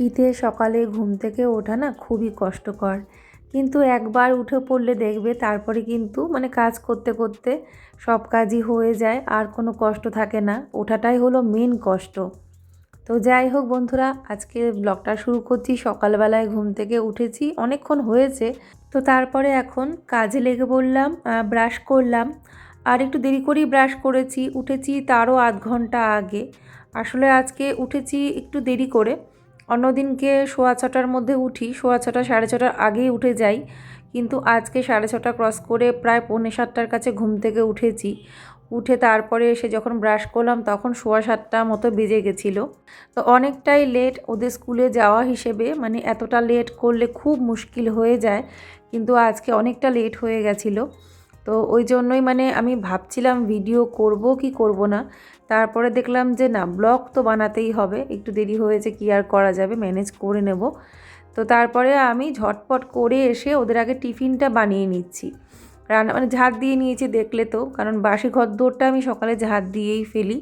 শীতে সকালে ঘুম থেকে ওঠা না খুবই কষ্টকর। কিন্তু একবার উঠে পড়লে দেখবে তারপরে কিন্তু মানে কাজ করতে করতে সব কাজই হয়ে যায়, আর কোনো কষ্ট থাকে না। ওঠাটাই হলো মেন কষ্ট। তো যাই হোক বন্ধুরা, আজকে ব্লগটা শুরু করছি। সকালবেলায় ঘুম থেকে উঠেছি, অনেকক্ষণ হয়েছে। তো তারপরে এখন কাজে লেগে পড়লাম ব্রাশ করলাম। আর একটু দেরি করেই ব্রাশ করেছি, উঠেছি তারও আধ ঘণ্টা আগে। আসলে আজকে উঠেছি একটু দেরি করে। অন্যদিনকে সোয়া ছটার মধ্যে উঠি, সোয়া ছটা, সাড়ে ছটার আগেই উঠে যাই। কিন্তু আজকে সাড়ে ছটা ক্রস করে প্রায় পৌনে সাতটার কাছে ঘুম থেকে উঠেছি। উঠে তারপরে এসে যখন ব্রাশ করলাম, তখন সোয়া সাতটা মতো বেজে গেছিল। তো অনেকটাই লেট ওদের স্কুলে যাওয়া হিসেবে মানে এতটা লেট করলে খুব মুশকিল হয়ে যায়। কিন্তু আজকে অনেকটা লেট হয়ে গেছিল। তো ওই জন্যই মানে আমি ভাবছিলাম, ভিডিও করব কি করব না? তারপরে দেখলাম যে না ব্লগ তো বানাতেই হবে। একটু দেরি হয়েছে, কি আর করা যাবে? ম্যানেজ করে নেব। তো তারপরে আমি ঝটপট করে এসে ওদের আগে টিফিনটা বানিয়ে নিচ্ছি। রান্না মানে ঝাঁট দিয়ে নিয়েছি দেখলে তো, কারণ বাসি ঘর দৌড়টা আমি সকালে ঝাঁট দিয়েই ফেলি।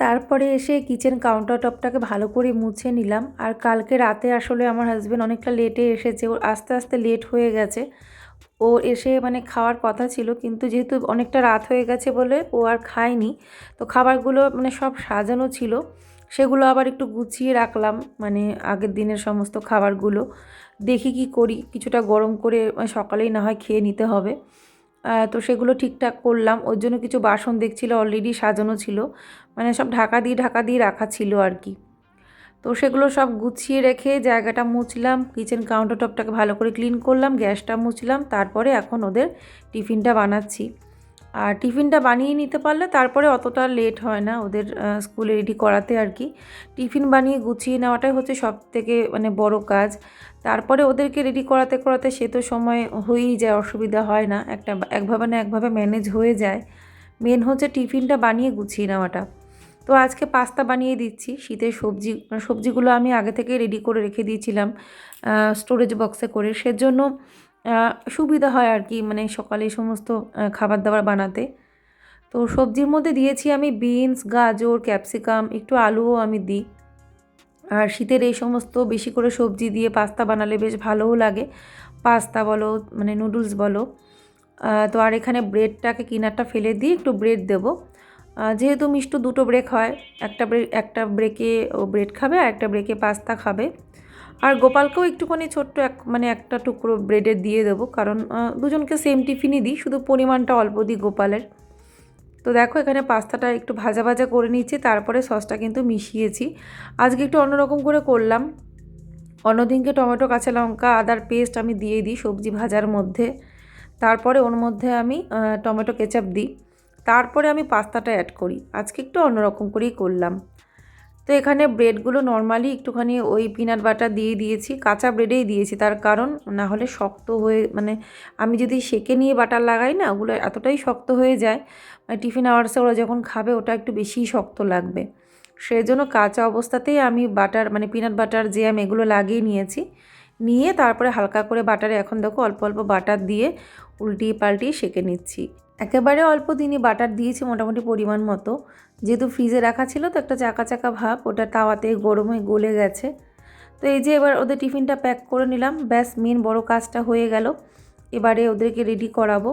তারপরে এসে কিচেন কাউন্টার টপটাকে ভালো করে মুছে নিলাম। আর কালকে রাতে আসলে আমার হাজব্যান্ড অনেকটা লেটে এসেছে। ওর আস্তে আস্তে লেট হয়ে গেছে। ও এসে মানে খাওয়ার কথা ছিল, কিন্তু যেহেতু অনেকটা রাত হয়ে গেছে বলে ও আর খায়নি, তো খাবারগুলো মানে সব সাজানো ছিল। সেগুলো আবার একটু গুছিয়ে রাখলাম মানে আগের দিনের সমস্ত খাবারগুলো। দেখি কি করি, কিছুটা গরম করে মানে সকালেই না হয় খেয়ে নিতে হবে। তো সেগুলো ঠিকঠাক করলাম। ওর জন্য কিছু বাসন দেখছিল অলরেডি সাজানো ছিল। মানে সব ঢাকা দিয়ে ঢাকা দিয়ে রাখা ছিল আর কি। তো সেগুলো সব গুছিয়ে রেখে জায়গাটা মুছলাম কিচেন কাউন্টার টপটাকে ভালো করে ক্লিন করলাম, গ্যাসটা মুছলাম, তারপরে এখন ওদের টিফিনটা বানাচ্ছি। আর টিফিনটা বানিয়ে নিতে পারলে তারপরে অতটা লেট হয় না ওদের স্কুলে রেডি করাতে আর কি। টিফিন বানিয়ে গুছিয়ে নেওয়াটাই হচ্ছে সব থেকে মানে বড় কাজ। তারপরে ওদেরকে রেডি করাতে করাতে সে তো সময় হয়েই যায়, অসুবিধা হয় না। একটা একভাবে না একভাবে ম্যানেজ হয়ে যায়। মেন হচ্ছে টিফিনটা বানিয়ে গুছিয়ে নেওয়াটা। তো আজকে পাস্তা বানিয়ে দিচ্ছি শীতের সবজি মানে সবজিগুলো আমি আগে থেকে রেডি করে রেখে দিয়েছিলাম স্টোরেজ বক্সে করে। সেজন্য সুবিধা হয় আর কি মানে সকালে সমস্ত খাবার দাবার বানাতে। তো সবজির মধ্যে দিয়েছি আমি বিনস গাজর ক্যাপসিকাম একটু আলুও আমি দিই। আর শীতের এই সমস্ত বেশি করে সবজি দিয়ে পাস্তা বানালে বেশ ভালোও লাগে। পাস্তা বলো মানে নুডলস বলো। তো আর এখানে ব্রেডটাকে কিনারটা ফেলে দিয়ে একটু ব্রেড দেবো। যেহেতু মিষ্টু দুটো ব্রেক হয়, একটা ব্রেক একটা ব্রেকে ও ব্রেড খাবে আর একটা ব্রেকে পাস্তা খাবে। আর গোপালকেও একটুখানি ছোট্ট এক মানে একটা টুকরো ব্রেডের দিয়ে দেবো, কারণ দুজনকে সেম টিফিনই দিই, শুধু পরিমাণটা অল্প দিই গোপালের। তো দেখো এখানে পাস্তাটা একটু ভাজা ভাজা করে নিচ্ছি তারপরে সসটা কিন্তু মিশিয়েছি। আজকে একটু অন্যরকম করে করলাম। অন্যদিনকে টমেটো, কাঁচা লঙ্কা, আদার পেস্ট আমি দিয়ে দিই সবজি ভাজার মধ্যে। তারপরে ওর মধ্যে আমি টমেটো কেচাপ দিই। তারপরে আমি পাস্তাটা অ্যাড করি। আজকে একটু অন্যরকম করেই করলাম। তো এখানে ব্রেডগুলো নর্মালি একটুখানি ওই পিনাট বাটার দিয়ে দিয়েছি, কাঁচা ব্রেডেই দিয়েছি। তার কারণ না হলে শক্ত হয়ে মানে আমি যদি সেকে নিয়ে বাটার লাগাই না, ওগুলো এতটাই শক্ত হয়ে যায় মানে টিফিন আওয়ার্সে ওরা যখন খাবে ওটা একটু বেশিই শক্ত লাগবে। সেই জন্য কাঁচা অবস্থাতেই আমি বাটার মানে পিনাট বাটার জ্যাম এগুলো লাগিয়ে নিয়েছি। নিয়ে তারপরে হালকা করে বাটারে এখন দেখো অল্প অল্প বাটার দিয়ে উল্টিয়ে পাল্টিয়ে সেকে নিচ্ছি। একেবারে অল্প দিনই বাটার দিয়েছি মোটামুটি পরিমাণ মতো। যেহেতু ফ্রিজে রাখা ছিল তো একটা চাকা চাকা ভাব, ওটা তাওয়াতে গরমে গলে গেছে। তো এই যে এবার ওদের টিফিনটা প্যাক করে নিলাম। ব্যাস মেন বড় কাজটা হয়ে গেল। এবারে ওদেরকে রেডি করাবো।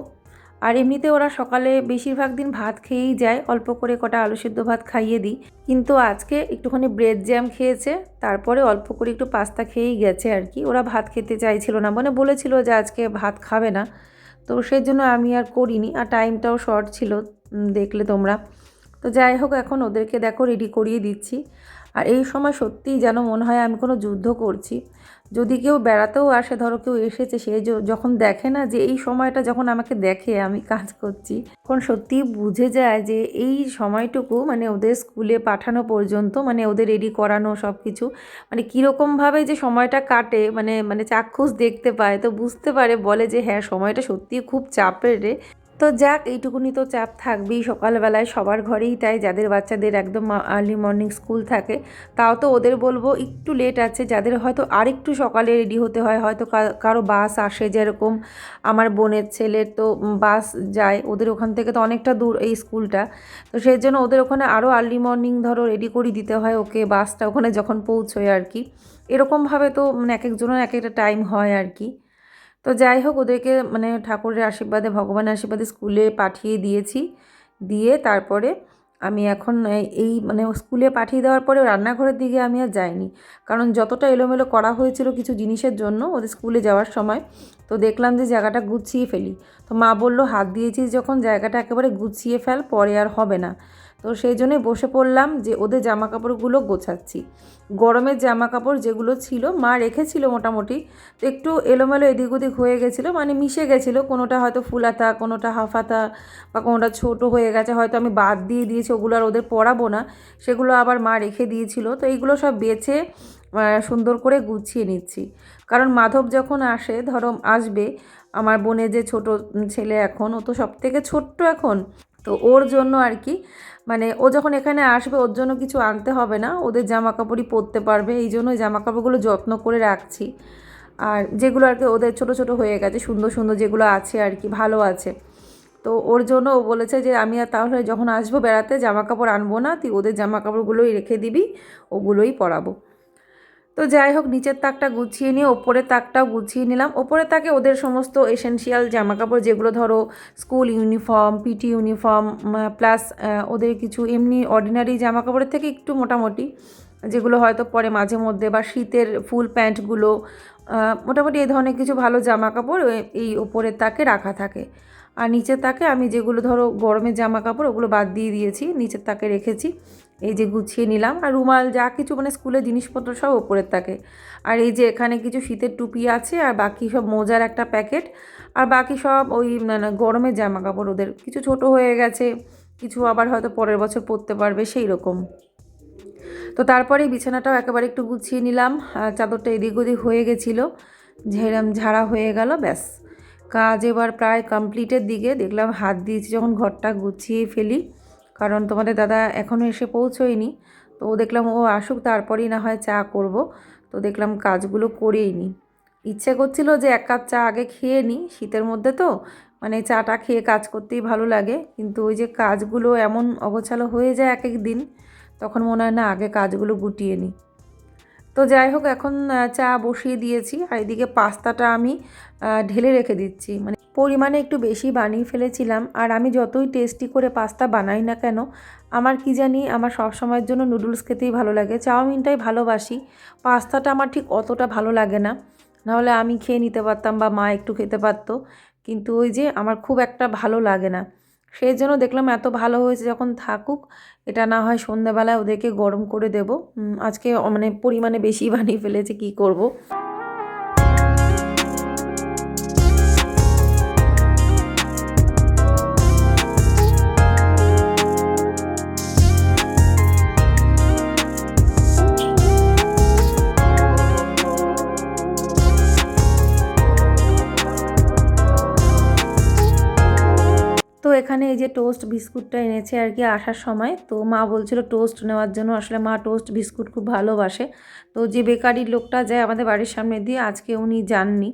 আর এমনিতে ওরা সকালে বেশিরভাগ দিন ভাত খেয়েই যায়। অল্প করে কটা আলু সিদ্ধ ভাত খাইয়ে দিই। কিন্তু আজকে একটুখানি ব্রেড জ্যাম খেয়েছে। তারপরে অল্প করে একটু পাস্তা খেয়েই গেছে আর কি। ওরা ভাত খেতে চাইছিল না। মানে বলেছিল যে আজকে ভাত খাবে না। তো সেই জন্য আমি আর করিনি, আর টাইমটাও শর্ট ছিল দেখলে তোমরা। তো যাই হোক, এখন ওদেরকে দেখো রেডি করিয়ে দিচ্ছি। আর এই সময় সত্যিই যেন মনে হয় আমি কোনো যুদ্ধ করছি। যদি কেউ বেড়াতেও আসে, ধরো কেউ এসেছে, সে যখন দেখে না যে এই সময়টা যখন আমাকে দেখে, আমি কাজ করছি, তখন সত্যিই বুঝে যায় যে এই সময়টুকু মানে ওদের স্কুলে পাঠানো পর্যন্ত মানে ওদের রেডি করানো সব কিছু মানে কীরকমভাবে যে সময়টা কাটে মানে মানে চাক্ষুষ দেখতে পায়, তো বুঝতে পারে, বলে যে হ্যাঁ সময়টা সত্যিই খুব চাপের রে। তো যাক, এইটুকুনি তো চাপ থাকবেই। সকালবেলায় সবার ঘরেই তাই, যাদের বাচ্চাদের একদম আর্লি মর্নিং স্কুল থাকে, তাও তো ওদের বলব একটু লেট আছে। যাদের হয়তো আরেকটু সকালে রেডি হতে হয়, হয়তো কারও বাস আসে যেরকম আমার বোনের ছেলের, তো বাস যায়। ওদের ওখান থেকে তো অনেকটা দূর এই স্কুলটা তো সেই জন্য ওদের ওখানে আরও আর্লি মর্নিং ধরো রেডি করে দিতে হয় ওকে বাসটা ওখানে যখন পৌঁছোয় আর কি। এরকমভাবে তো মানে এক একজনের এক একটা টাইম হয় আর কি। তো যাই হোক, ওদেরকে মানে ঠাকুরের আশীর্বাদে, ভগবানের আশীর্বাদে স্কুলে পাঠিয়ে দিয়েছি। দিয়ে তারপরে আমি এখন এই- মানে স্কুলে পাঠিয়ে দেওয়ার পরে রান্নাঘরের দিকে আমি আর যাইনি। কারণ যতটা এলোমেলো করা হয়েছিল কিছু জিনিসের জন্য ওদের স্কুলে যাওয়ার সময়, তো দেখলাম যে জায়গাটা গুছিয়ে ফেলি। তো মা বলল, হাত দিয়েছিস যখন, জায়গাটা একেবারে গুছিয়ে ফেল, পরে আর হবে না। তো সেই জন্যই বসে পড়লাম যে ওদের জামা কাপড়গুলো গোছাচ্ছি। গরমের জামা কাপড় যেগুলো ছিল, মা রেখেছিল মোটামুটি, তো একটু এলোমেলো এদিক ওদিক হয়ে গেছিল মানে মিশে গেছিল, কোনোটা হয়তো ফুলাতা, কোনোটা হাফাতা বা কোনোটা ছোট হয়ে গেছে, হয়তো আমি বাদ দিয়ে দিয়েছি, ওগুলো আর ওদের পরাবো না, সেগুলো আবার মা রেখে দিয়েছিল, তো এইগুলো সব বেছে সুন্দর করে গুছিয়ে নিচ্ছি। কারণ মাধব যখন আসে, ধরো আসবে, আমার বোনের যে ছোট ছেলে এখন, ও তো সব থেকে ছোট্ট এখন, তো ওর জন্য আর কি মানে ও যখন এখানে আসবে, ওর জন্য কিছু আনতে হবে না। ওদের জামা কাপড়ই পরতে পারবে, এই জন্য জামা কাপড়গুলো যত্ন করে রাখছি। আর যেগুলো আর কি ওদের ছোট ছোট হয়ে গেছে, সুন্দর সুন্দর যেগুলো আছে আর কি, ভালো আছে। তো ওর জন্য ও বলেছে যে, আমি আর তাহলে যখন আসব বেড়াতে জামা কাপড় আনব না, তুই ওদের জামা কাপড়গুলোই রেখে দিবি, ওগুলোই পরাবো। তো যাই হোক, নিচের তাকটা গুছিয়ে নিয়ে ওপরের তাকটাও গুছিয়ে নিলাম। ওপরের তাকে ওদের সমস্ত এসেনশিয়াল জামা কাপড় যেগুলো ধরো school uniform PT uniform plus ওদের কিছু এমনি অর্ডিনারি জামা কাপড়ের থেকে একটু মোটামুটি, যেগুলো হয়তো পরে মাঝে মধ্যে বা শীতের ফুল প্যান্টগুলো মোটামুটি এই ধরনের কিছু ভালো জামা কাপড় এই ওপরের তাকে রাখা থাকে। আর নিচের তাকে আমি যেগুলো ধরো গরমের জামা কাপড় ওগুলো বাদ দিয়ে দিয়েছি, নিচের তাকে রেখেছি। এই যে গুছিয়ে নিলাম। আর রুমাল যা কিছু মানে স্কুলের জিনিসপত্র সব ওপরের থাকে। আর এই যে এখানে কিছু শীতের টুপি আছে, আর বাকি সব মোজার একটা প্যাকেট। আর বাকি সব ওই গরমের জামা কাপড় ওদের। কিছু ছোট হয়ে গেছে, কিছু আবার হয়তো পরের বছর পরতে পারবে, সেই রকম। তো তারপরে বিছানাটাও একেবারে একটু গুছিয়ে নিলাম। চাদরটা এদিক ওদিক হয়ে গেছিল, ঝেড়াম ঝাড়া হয়ে গেল, ব্যাস। কাজ এবার প্রায় কমপ্লিটের দিকে। দেখলাম হাত দিয়েছি, যখন ঘরটা গুছিয়ে ফেলি। কারণ তোমাদের দাদা এখনও এসে পৌঁছোয়নি। তো দেখলাম, ও আসুক, তারপরেই না হয় চা করব। তো দেখলাম, কাজগুলো করেই নি। ইচ্ছে করছিল যে এক কাপ চা আগে খেয়ে নিই শীতের মধ্যে তো মানে চাটা খেয়ে কাজ করতেই ভালো লাগে। কিন্তু ওই যে কাজগুলো এমন অগোছালো হয়ে যায় এক এক দিন, তখন মনে হয় না আগে কাজগুলো গুটিয়ে নিই তো যাই হোক, এখন চা বসিয়ে দিয়েছি আর এদিকে পাস্তাটা আমি ঢেলে রেখে দিচ্ছি। মানে পরিমাণে একটু বেশি বানিয়ে ফেলেছিলাম আর আমি যতই টেস্টি করে পাস্তা বানাই না কেন, আমার কি জানি আমার সব সময়ের জন্য নুডলস খেতেই ভালো লাগে। চাউমিনটাই ভালোবাসি, পাস্তাটা আমার ঠিক অতটা ভালো লাগে না। নাহলে আমি খেয়ে নিতে পারতাম বা মা একটু খেতে পারতো, কিন্তু ওই যে আমার খুব একটা ভালো লাগে না। সেই জন্য দেখলাম এত ভালো হয়েছে যখন থাকুক এটা না হয় সন্ধ্যাবেলায় ওদেরকে গরম করে দেব আজকে মানে পরিমাণে বেশি বানিয়ে ফেলেছে, কি করব। এই যে টোস্ট বিস্কুটটা এনেছে আর কি আসার সময়, তো মা বলছিল টোস্ট নেওয়ার জন্য। আসলে মা টোস্ট বিস্কুট খুব ভালোবাসে। তো যে বেকারির লোকটা যায় আমাদের বাড়ির সামনে দিয়ে, আজকে উনি যাননি।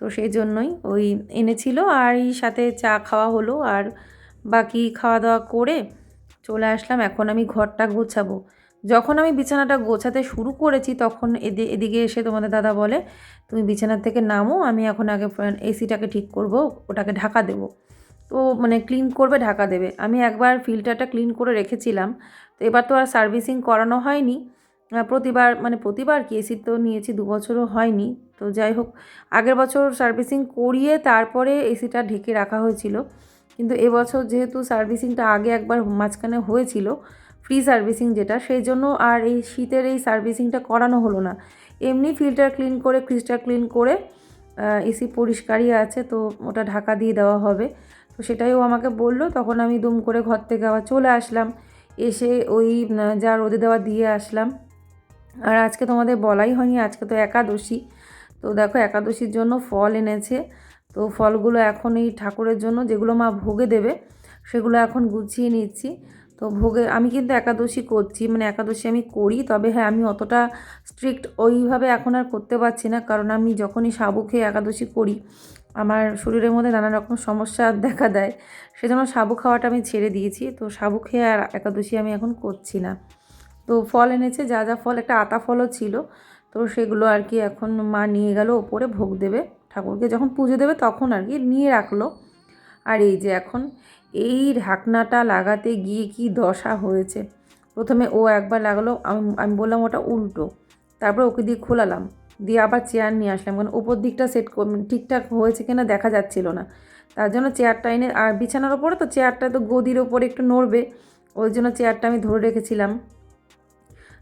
তো সেই জন্যই ওই এনেছিল আর এই সাথে চা খাওয়া হলো আর বাকি খাওয়া দাওয়া করে চলে আসলাম। এখন আমি ঘরটা গোছাবো। যখন আমি বিছানাটা গোছাতে শুরু করেছি, তখন এদি- এদিকে এসে তোমাদের দাদা বলে, তুমি বিছানার থেকে নামো, আমি এখন আগে এসিটাকে ঠিক করব, ওটাকে ঢাকা দেবো। তো মানে ক্লিন করবে, ঢাকা দেবে। আমি একবার ফিল্টারটা ক্লিন করে রেখেছিলাম। তো এবার তো আর সার্ভিসিং করানো হয়নি। প্রতিবার মানে প্রতিবার কি এসির তো নিয়েছি, দু বছরও হয়নি। তো যাই হোক, আগের বছর সার্ভিসিং করিয়ে তারপরে এসিটা ঢেকে রাখা হয়েছিল। কিন্তু এবছর যেহেতু সার্ভিসিংটা আগে একবার মাঝখানে হয়েছিল ফ্রি সার্ভিসিং যেটা, সেই জন্য আর এই শীতের এই সার্ভিসিংটা করানো হলো না। এমনি ফিল্টার ক্লিন করে ক্রিস্টাল ক্লিন করে এসি পরিষ্কারই আছে, তো ওটা ঢাকা দিয়ে দেওয়া হবে। তো সেটাই ও আমাকে বলল, তখন আমি দুম করে ঘর থেকে আবার চলে আসলাম। এসে ওই যা রোদে দেওয়া দিয়ে আসলাম। আর আজকে তোমাদের বলাই হয়নি, আজকে তো একাদশী। তো দেখো, একাদশীর জন্য ফল এনেছে। তো ফলগুলো এখন এই ঠাকুরের জন্য, যেগুলো মা ভোগে দেবে, সেগুলো এখন গুছিয়ে নিচ্ছি। তো ভোগে, আমি কিন্তু একাদশী করছি মানে একাদশী আমি করি, তবে হ্যাঁ আমি অতটা স্ট্রিক্ট ওইভাবে এখন আর করতে পারছি না। কারণ আমি যখনই সাবু খেয়ে একাদশী করি আমার শরীরের মধ্যে নানা রকম সমস্যা দেখা দেয়। সেজন্য সাবু খাওয়াটা আমি ছেড়ে দিয়েছি। তো সাবু খেয়ে আর একাদশী আমি এখন করছি না। তো ফল এনেছে, যা যা ফল, একটা আতা ফলও ছিল। তো সেগুলো আর কি এখন মা নিয়ে গেল, ওপরে ভোগ দেবে। ঠাকুরকে যখন পুজো দেবে তখন আর কি নিয়ে রাখল। আর এই যে এখন, এই ঢাকনাটা লাগাতে গিয়ে কি দশা হয়েছে? প্রথমে ও একবার লাগালো, আমি আমি বললাম ওটা উল্টো। তারপর ওকে দিয়ে খোলালাম। দিয়ে আবার চেয়ার নিয়ে আসলাম। কারণ উপর দিকটা সেট ঠিকঠাক হয়েছে কিনা দেখা যাচ্ছিল না। তার জন্য চেয়ারটা এনে, আর বিছানার ওপরে তো চেয়ারটা তো গদির ওপরে একটু নড়বে। ওই জন্য চেয়ারটা আমি ধরে রেখেছিলাম।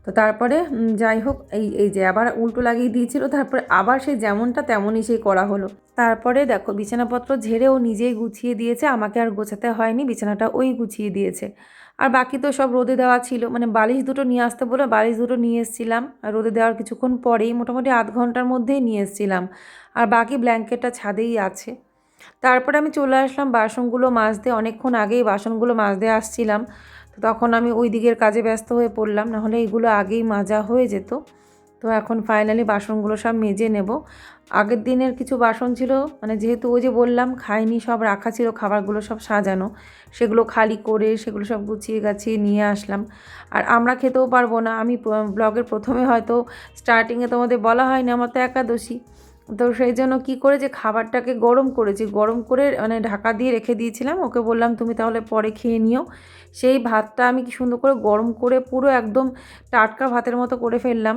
তো তারপরে যাই হোক, এই এই যে আবার উল্টো লাগিয়ে দিয়েছিল। তারপরে আবার সেই যেমনটা তেমনই সেই করা হলো। তারপরে দেখো, বিছানাপত্র ঝেড়ে ও নিজেই গুছিয়ে দিয়েছে। আমাকে আর গোছাতে হয়নি। বিছানাটা ওই গুছিয়ে দিয়েছে। আর বাকি তো সব রোদে দেওয়া ছিল। মানে বালিশ দুটো নিয়ে আসতে বলে বালিশ দুটো নিয়ে এসেছিলাম। আর রোদে দেওয়ার কিছুক্ষণ পরেই মোটামুটি আধ ঘণ্টার মধ্যেই নিয়ে এসেছিলাম। আর বাকি ব্ল্যাঙ্কেটটা ছাদেই আছে। তারপরে আমি চলে আসলাম বাসনগুলো মাজতে। অনেকক্ষণ আগেই বাসনগুলো মাজতে আসছিলাম। তো তখন আমি ওই দিকের কাজে ব্যস্ত হয়ে পড়লাম। নাহলে এইগুলো আগেই মাজা হয়ে যেত। তো এখন ফাইনালি বাসনগুলো সব মেজে নেব। আগের দিনের কিছু বাসন ছিল মানে যেহেতু ও যে বললাম, খাইনি, সব রাখা ছিল, খাবারগুলো সব সাজানো। সেগুলো খালি করে সেগুলো সব গুছিয়ে গাছিয়ে নিয়ে আসলাম। আর আমরা খেতেও পারব না। আমি ব্লগের প্রথমে হয়তো স্টার্টিংয়ে তোমাদের বলা হয়নি, আমার তো একাদশী। তো সেই জন্য কী করেছে? খাবারটাকে গরম করেছি। গরম করে মানে ঢাকা দিয়ে রেখে দিয়েছিলাম। ওকে বললাম, তুমি তাহলে পরে খেয়ে নিও। সেই ভাতটা আমি কি সুন্দর করে গরম করে পুরো একদম টাটকা ভাতের মতো করে ফেললাম।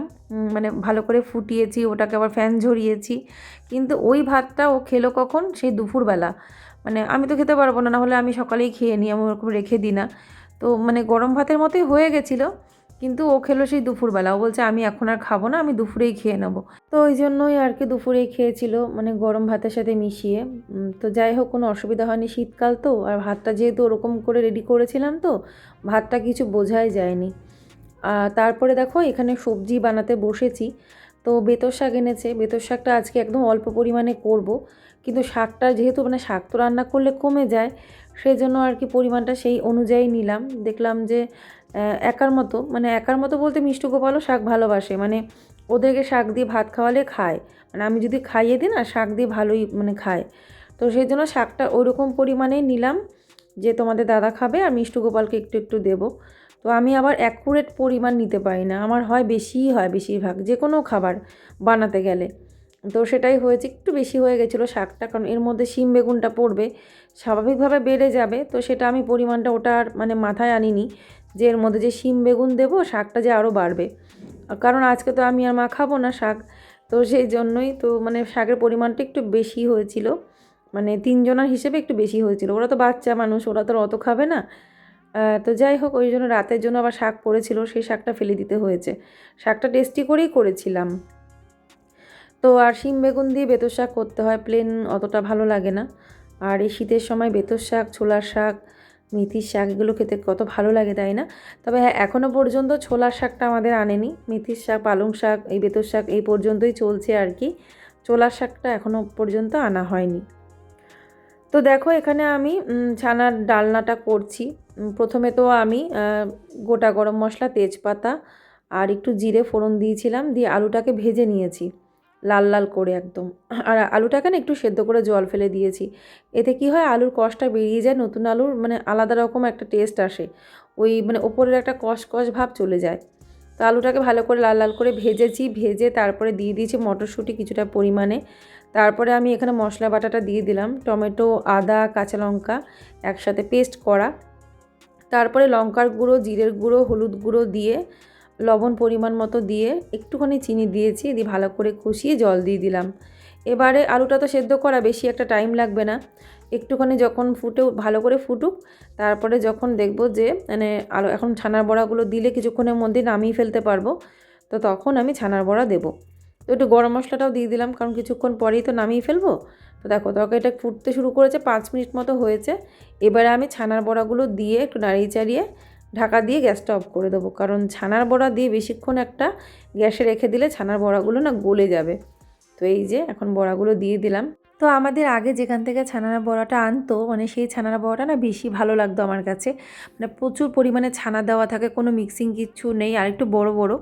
মানে ভালো করে ফুটিয়েছি, ওটাকে আবার ফ্যান ঝরিয়েছি। কিন্তু ওই ভাতটা ও খেলো কখন? সেই দুপুরবেলা। মানে আমি তো খেতে পারব না, নাহলে আমি সকালেই খেয়ে নিই, আমি ওরকম রেখে দিই না। তো মানে গরম ভাতের মতোই হয়ে গেছিল। কিন্তু ও খেলো সেই দুপুরবেলা। ও বলছে, আমি এখন আর খাব না, আমি দুপুরেই খেয়ে নেব। তো ওই জন্যই আর কি দুপুরেই খেয়েছিল মানে গরম ভাতের সাথে মিশিয়ে। তো যাই হোক, কোনো অসুবিধা হয়নি শীতকাল তো। আর ভাতটা যেহেতু ওরকম করে রেডি করেছিলাম তো, ভাতটা কিছু বোঝাই যায়নি। তারপরে দেখো, এখানে সবজি বানাতে বসেছি। তো বেতর শাক এনেছে। বেতর শাকটা আজকে একদম অল্প পরিমাণে করব। কিন্তু শাকটা যেহেতু মানে শাক তো রান্না করলে কমে যায় সেই জন্য আর কি পরিমাণটা সেই অনুযায়ী নিলাম। দেখলাম যে একার মতো মানে একার মতো বলতে মিষ্টি গোপালও শাক ভালোবাসে মানে ওদেরকে শাক দিয়ে ভাত খাওয়ালে খায়। মানে আমি যদি খাইয়ে দিই না, শাক দিয়ে ভালোই মানে খায়। তো সেই জন্য শাকটা ওরকম পরিমাণেই নিলাম যে তোমাদের দাদা খাবে আর মিষ্টি গোপালকে একটু একটু দেবো। তো আমি আবার অ্যাকুরেট পরিমাণ নিতে পারি না, আমার হয় বেশিই হয় বেশিরভাগ, যে কোনো খাবার বানাতে গেলে। তো সেটাই হয়েছে, একটু বেশি হয়ে গেছিল শাকটা, কারণ এর মধ্যে শিম বেগুনটা পড়বে, স্বাভাবিকভাবে বেড়ে যাবে, তো সেটা আমি পরিমাণটা ওটার মানে মাথায় আনিনি। যে এর মধ্যে যে শিম বেগুন দেবো, শাকটা যে আরও বাড়বে। কারণ আজকে তো আমি আর মা খাব না শাক, তো সেই জন্যই তো মানে শাকের পরিমাণটা একটু বেশি হয়েছিল। মানে তিনজনের হিসেবে একটু বেশি হয়েছিল। ওরা তো বাচ্চা মানুষ, ওরা তো অত খাবে না। তো যাই হোক, ওই জন্য রাতের জন্য আবার শাক পড়েছিল, সেই শাকটা ফেলে দিতে হয়েছে। শাকটা টেস্টি করেই করেছিলাম। তো আর শিম বেগুন দিয়ে বেতর শাক করতে হয়, প্লেন অতটা ভালো লাগে না। আর এই শীতের সময় বেতর শাক, ছোলার শাক মেথির শাক এগুলো খেতে কত ভালো লাগে, তাই না? তবে হ্যাঁ এখনও পর্যন্ত ছোলার শাকটা আমাদের আনেনি। মেথির শাক, পালং শাক, এই বেতর শাক এই পর্যন্তই চলছে আর কি। ছোলার শাকটা এখনও পর্যন্ত আনা হয়নি। তো দেখো, এখানে আমি ছানার ডালনাটা করছি। প্রথমে তো আমি গোটা গরম মশলা, তেজপাতা আর একটু জিরে ফোড়ন দিয়েছিলাম, দিয়ে আলুটাকে ভেজে নিয়েছি। লাল লাল করে একদম। আর আলুটাকে না একটু সেদ্ধ করে জল ফেলে দিয়েছি। এতে কি হয় আলুর কষটা বেরিয়ে যায়, নতুন আলুর মানে আলাদা রকম একটা টেস্ট আসে। ওই মানে ওপরের একটা কষ কষ ভাব চলে যায়। তো আলুটাকে ভালো করে লাল লাল করে ভেজেছি, ভেজে তারপরে দিয়ে দিয়েছি মটরশুঁটি কিছুটা পরিমাণে। তারপরে আমি এখানে মশলা বাটাটা দিয়ে দিলাম, টমেটো, আদা, কাঁচা লঙ্কা একসাথে পেস্ট করা। তারপরে লঙ্কার গুঁড়ো, জিরের গুঁড়ো, হলুদ গুঁড়ো দিয়ে লবণ পরিমাণ মতো দিয়ে একটুখানি চিনি দিয়েছি, দিয়ে ভালো করে কষিয়ে জল দিয়ে দিলাম। এবারে আলুটা তো সেদ্ধ করা বেশি একটা টাইম লাগবে না। একটুখানি যখন ফুটে, ভালো করে ফুটুক, তারপরে যখন দেখব যে মানে আলু, এখন ছানার বড়াগুলো দিলে কিছুক্ষণের মধ্যে নামিয়ে ফেলতে পারব, তো তখন আমি ছানার বড়া দেবো। তো একটু গরম মশলাটাও দিয়ে দিলাম, কারণ কিছুক্ষণ পরেই তো নামিয়ে ফেলব। তো দেখো, তরকারিটা ফুটতে শুরু করেছে, পাঁচ মিনিট মতো হয়েছে। এবারে আমি ছানার বড়াগুলো দিয়ে একটু নাড়িয়ে চাড়িয়ে ঢাকা দিয়ে গ্যাসটা অফ করে দেবো। কারণ ছানার বড়া দিয়ে বেশিক্ষণ একটা গ্যাসে রেখে দিলে ছানার বড়াগুলো না গলে যাবে। তো এই যে এখন বড়াগুলো দিয়ে দিলাম। তো আমাদের আগে যেখান থেকে ছানার বড়াটা আনতো মানে সেই ছানার বড়াটা না বেশি ভালো লাগতো আমার কাছে। মানে প্রচুর পরিমাণে ছানা দেওয়া থাকে, কোনো মিক্সিং কিচ্ছু নেই, আর একটু বড় বড়।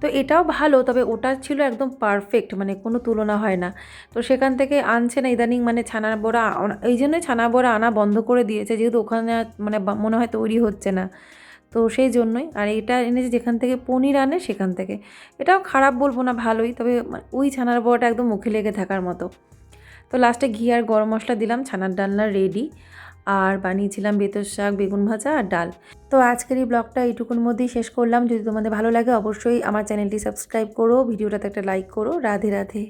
তো এটাও ভালো, তবে ওটা ছিল একদম পারফেক্ট মানে কোনো তুলনা হয় না। তো সেখান থেকে আনছে না, ইদানিং মানে ছানার বড়া এই জন্যই ছানা বড়া আনা বন্ধ করে দিয়েছে, যেহেতু ওখানে মানে মনে হয় তৈরি হচ্ছে না। তো সেই জন্যই। আর এটা এনেছে যেখান থেকে পনির আনে সেখান থেকে। এটাও খারাপ বলব না, ভালোই। তবে ওই ছানার বড়াটা একদম মুখে লেগে থাকার মতো। তো লাস্টে ঘি আর গরম মশলা দিলাম, ছানার ডালনা রেডি আর বানিয়েছিলাম বেতর শাক, বেগুন ভাজা আর ডাল। তো আজকের এই ব্লগটা এইটুকুর মধ্যেই শেষ করলাম। যদি তোমাদের ভালো লাগে অবশ্যই আমার চ্যানেলটি সাবস্ক্রাইব করো, ভিডিওটাতে একটা লাইক করো। রাধে রাধে।